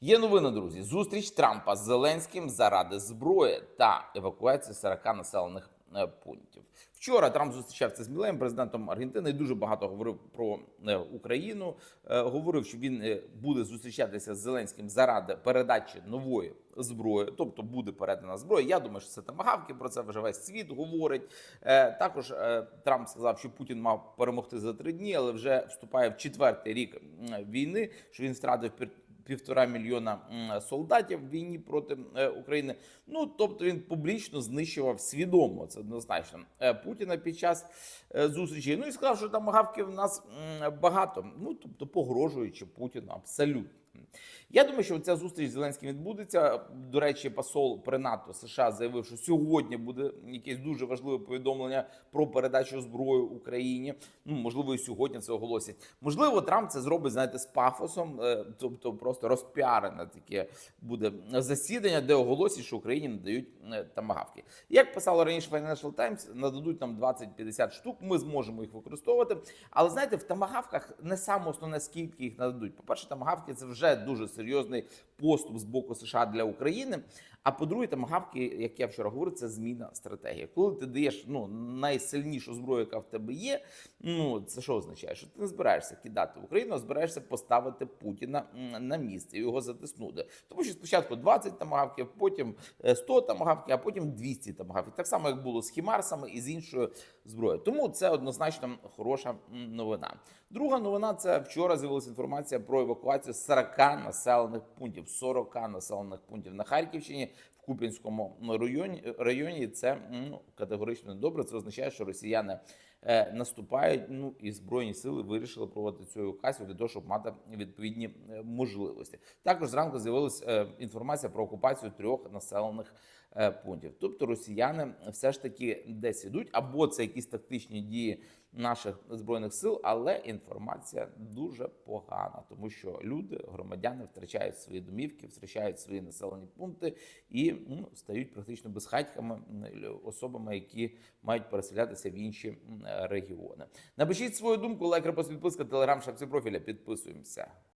Є новина, друзі. Зустріч Трампа з Зеленським заради зброї та евакуації 40 населених е, пунктів. Вчора Трамп зустрічався з Мілеєм, президентом Аргентини. і Дуже багато говорив про е, Україну. Е, Говорив, що він буде зустрічатися з Зеленським заради передачі нової зброї, тобто буде передана зброя. Я думаю, що це тамагавки. Про це вже весь світ говорить. Також Трамп сказав, що Путін мав перемогти за три дні, але вже вступає в четвертий рік війни. Що він втратив півтора мільйона солдатів в війні проти е, України. Ну тобто він публічно знищував свідомо це однозначно е, Путіна під час е, зустрічі. Ну і сказав, що там гавків в нас багато. Ну тобто погрожуючи Путіну абсолютно. Я думаю, що ця зустріч з Зеленським відбудеться. До речі, посол при НАТО США заявив, що сьогодні буде якесь дуже важливе повідомлення про передачу зброї Україні. Ну можливо, і сьогодні це оголосять. Можливо, Трамп це зробить, знаєте, з пафосом, е, тобто просто розпіарене таке буде засідання, де оголосять, що Україні надають е, тамагавки. Як писало раніше Financial Times, нададуть нам 20-50 штук. Ми зможемо їх використовувати. Але знаєте, в тамагавках не саме основне, скільки їх нададуть. По перше, тамагавки це вже дуже серйозний поступ з боку США для України. А по-друге, тамагавки, як я вчора говорив, це зміна стратегії. Коли ти даєш ну найсильнішу зброю, яка в тебе є, ну це що означає? Що ти не збираєшся кидати в Україну, а збираєшся поставити Путіна на місце і його затиснути. Тому що спочатку 20 тамагавків, потім е, 100 тамагавків, а потім 200 тамагавків. Так само, як було з хімарсами і з іншою зброєю. Тому це однозначно хороша новина. Друга новина це вчора з'явилася інформація про евакуацію 40 населених пунктів. 40 населених пунктів на Харківщині в Куп'янському районі. районі. Це ну, категорично недобре. Це означає, що росіяни е, наступають. Ну і збройні сили вирішили проводити цю евакуацію для того, щоб мати відповідні е, можливості. Також зранку з'явилася е, інформація про окупацію трьох населених е, пунктів. Тобто росіяни все ж таки десь ідуть, або це якісь тактичні дії наших збройних сил, але інформація дуже погана, тому що люди, громадяни, втрачають свої домівки, втрачають свої населені пункти і ну, стають практично безхатьками особами, які мають переселятися в інші регіони. Напишіть свою думку, лайк, репост, підписка, телеграм, шапці профіля. Підписуємося.